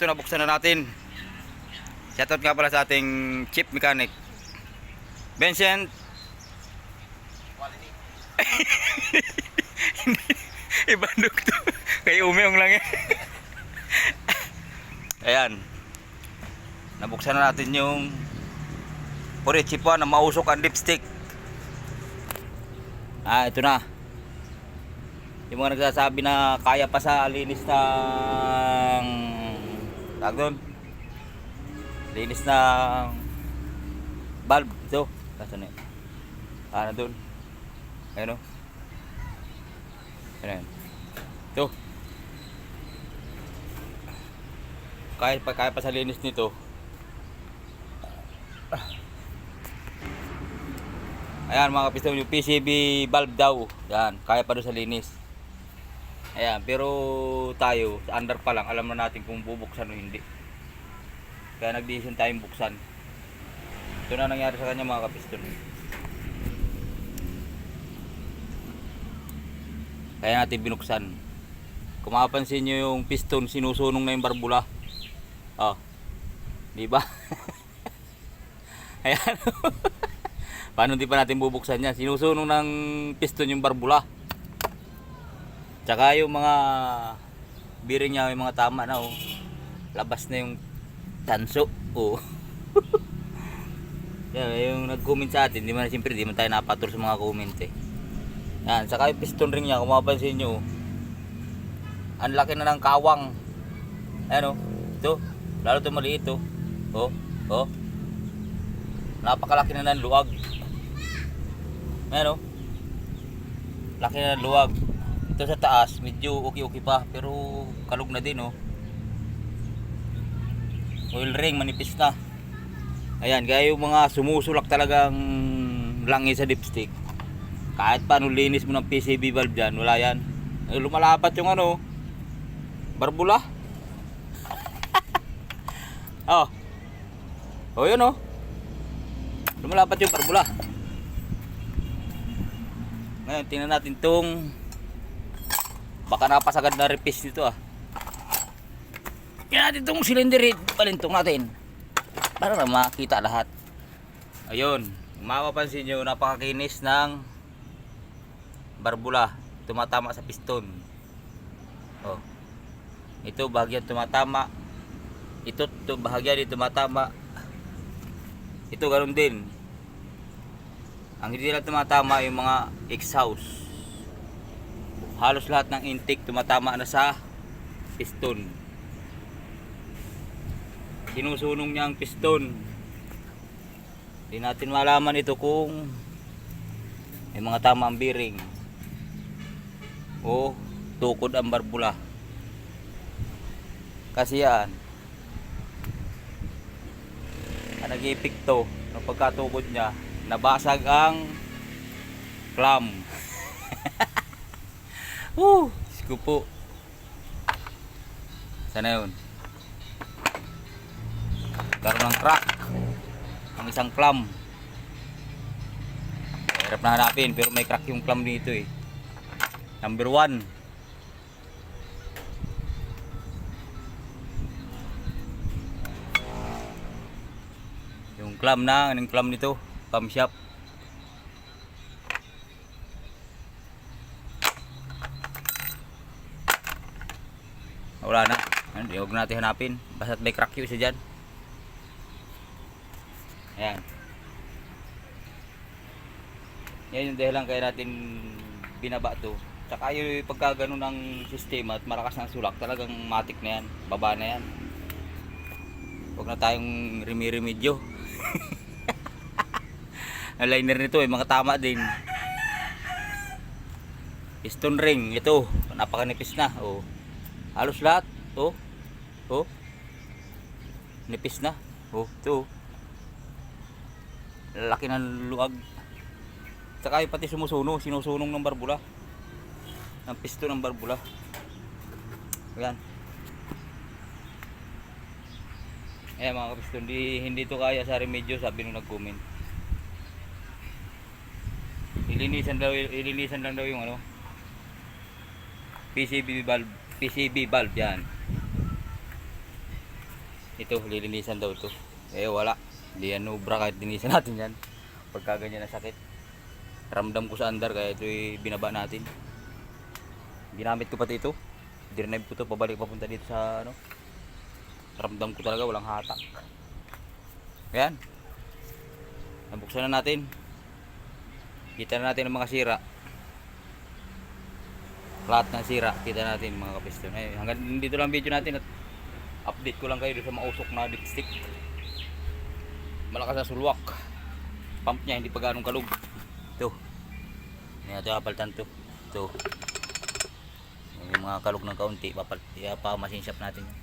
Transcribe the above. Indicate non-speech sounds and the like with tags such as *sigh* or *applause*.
Pisto na buksan na natin. Shoutout nga pala sa ating chip mechanic. Vincent. *laughs* Ibandok to. Kay umiyong lang yan. *laughs* Ayan. Nabuksan na natin yung Puri, chipuan na mausok ang lipstick. Ah, ito na. Yung mga nagsasabi na kaya pa sa linis ng tawag doon. Linis ng bulb. Ito. Kasan na? Ah, na doon. Ayun o. Ayun. Ito. Kaya pa, kaya pa sa linis nito. Ayan mga kapiston, yung PCB valve daw. Yan, kaya pa doon sa linis. Ayan, pero tayo, sa under pa lang, alam na natin kung bubuksan o hindi. Kaya nag-decision tayong buksan. Ito na nangyari sa kanya mga kapiston. Kaya natin binuksan. Kung mapapansin nyo yung piston, sinusunong na yung barbula. Oh. Di ba? *laughs* Ayan. *laughs* Paano hindi pa natin bubuksan yan? Sinusunong ng piston yung barbula. Tsaka yung mga bearing niya, yung mga tama na oh. Labas na yung tanso. Oh. *laughs* yan, yung nag-comment sa atin, di man siyempre di man tayo napatur sa mga comment eh. Yan, saka yung piston ring niya, kung mapapansin nyo, ang laki na ng kawang. Ayan oh, ito, lalo ito maliit oh. Oh, oh. Napakalaki na ng luwag. Ayan oh. Laki na ng luwag. Ito sa taas, medyo okay-okay pa, pero kalog na din oh. Oil ring, manipis na. Ayan, gaya yung mga sumusulak talagang langi sa dipstick. Kahit paano linis mo ng PCB valve dyan, wala yan. Eh, lumalapat yung ano, barbula. *laughs* oh. Oh, yun oh. Lumalapat yung barbula. Ngayon, tingnan natin tong baka napasagad na repis nito ah. Tingnan natin tong cylinder head palintong natin. Para na makita lahat. Ayun, mapapansin nyo, napakakinis ng barbula. Tumatama sa piston. Oh. Ito bahagyan tumatama. Ito to bahagyan din tumatama. Ito ganoon din. Ang hindi lang tumatama yung mga exhaust. Halos lahat ng intake tumatama na sa piston. Sinusunong niya ang piston. Hindi natin malaman ito kung may mga tama ang bearing o tukod ang barbula. Kasi yan, ang nag-epekto ng pagkatukod niya, nabasag ang clam. *laughs* Woo! Diyos ko po. Sana yun? Karoon ng crack ang isang clam. Hirap na hanapin pero may crack yung clam dito eh. Number one. Yung clam na, anong clam nito? Clam shop. Wala na. Hindi, huwag natin hanapin. Basta't may crack isa dyan. Ayan. Yan yung dahilan kaya natin binaba to. Tsaka yung pagka ganun ng sistema at malakas ng sulak, talagang matik na yan. Baba na yan. Huwag na tayong remi-remedyo. *laughs* Ang liner nito eh, mga tama din. Piston ring, ito. Napakanipis na. Oh. Halos lahat. Oh. Oh. Nipis na. Oh, ito. Laki ng luag. Tsaka yung pati sumusuno, sinusunong ng barbula. Ng pisto ng barbula. Ayan. Ayan mga kapisto, hindi, hindi to kaya sa remedyo, sabi nung nag-comment. Ilinisan daw, ilinisan lang daw yung ano. PCB valve, PCB valve yan. Ito, lilinisan daw to. Eh, wala. Hindi yan ubra kahit linisan *laughs* natin yan. Pagka ganyan na sakit. Ramdam ko sa andar kaya ito binaba natin. Ginamit ko pati ito. Dirnive ko to pabalik papunta dito sa ano. Ramdam ko talaga walang hatak. Ayan. Nabuksan na natin. Kita na natin ang mga sira. Lahat ng sira, kita natin mga kapiston. Eh, hanggang dito lang video natin at update ko lang kayo sa mausok na dipstick. Malakas na sulwak. Pump niya hindi pa ganong kalug. Ito. Hindi natin kapalitan to. Ito. Yung mga kalug ng kaunti, papal, pamasin shop natin. yan.